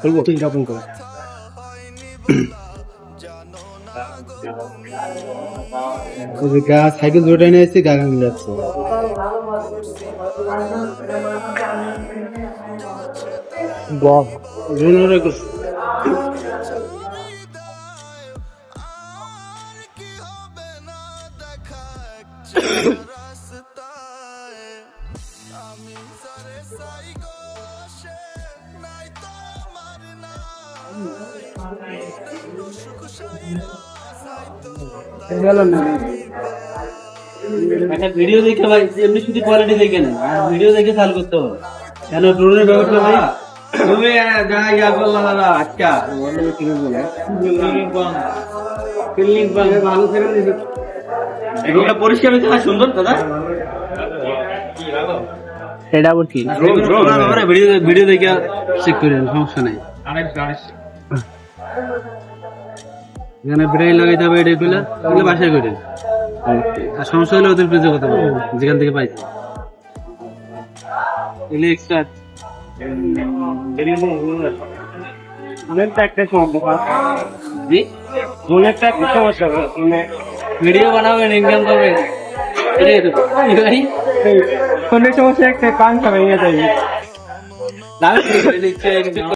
করব তিনটা ওপেন করে ওই যে গা সাইকেল ধরে এনে এসে গা গান যাচ্ছে বাহ জুনিয়র করছে একটা ভিডিও দেখে ভাই এমনি শুধু কোয়ালিটি দেখে না আর ভিডিও দেখে চালু করতে হবে কেন ড্রোনের ব্যাপারটা ভাই তুমি যা ইয়া দাদা আচ্ছা ফিল্ডিং ভালো ছেড়ে এগুলো পরিষ্কার হয়েছে না সুন্দর দাদা এটা আবার কি ভিডিও ভিডিও দেখে চেক করে সমস্যা নাই এখানে ব্রেক লাগাইতে হবে এটা গুলা ওগুলো বাসায় করে আর সমস্যা হলে ওদের পেজে কথা বলব যেখান থেকে পাইছি এগুলো এক্সট্রা একটা সমস্যা জি একটা সমস্যা ভিডিও বানাবেন ইনকাম করবেন সমস্যা একটা কান লিখছে